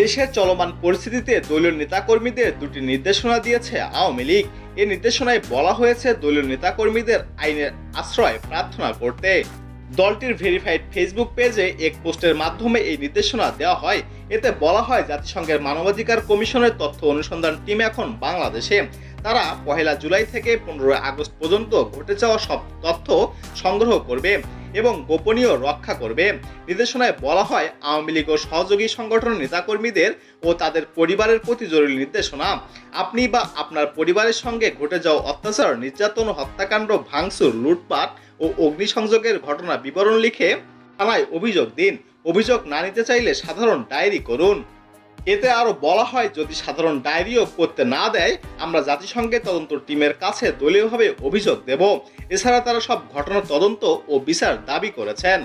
দেশের চলমান পরিস্থিতিতে দলীয় নেতাকর্মীদের দুটি নির্দেশনা দিয়েছে আওয়ামী লীগ। এ নির্দেশনায় বলা হয়েছে, দলীয় নেতাকর্মীদের আইনের আশ্রয় প্রার্থনা করতে। দলটির ভেরিফাইড ফেসবুক পেজে এক পোস্টের মাধ্যমে এই নির্দেশনা দেওয়া হয়। এতে বলা হয়, জাতিসংঘের মানবাধিকার কমিশনের তথ্য অনুসন্ধান টিম এখন বাংলাদেশে। তারা পহেলা জুলাই থেকে পনেরোই আগস্ট পর্যন্ত ঘটে যাওয়া সব তথ্য সংগ্রহ করবে। এবং গোপনীয় রক্ষা করবে। নির্দেশনায় বলা হয়, আওয়ামী লীগ ও সহযোগী সংগঠনের নেতাকর্মীদের ও তাদের পরিবারের প্রতি জরুরি নির্দেশনা। আপনি বা আপনার পরিবারের সঙ্গে ঘটে যাওয়া অত্যাচার, নির্যাতন হত্যাকাণ্ড, ভাঙচুর, লুটপাট ও অগ্নিসংযোগের ঘটনা বিবরণ লিখে থানায় অভিযোগ দিন। অভিযোগ না নিতে চাইলে সাধারণ ডায়েরি করুন। এতে আরও বলা হয়, যদি সাধারণ ডায়েরিও করতে না দেয়, আমরা জাতিসংঘের তদন্ত টিমের কাছে দলীয়ভাবে অভিযোগ দেব। এছাড়া তারা সব ঘটনার তদন্ত ও বিচার দাবি করেছেন।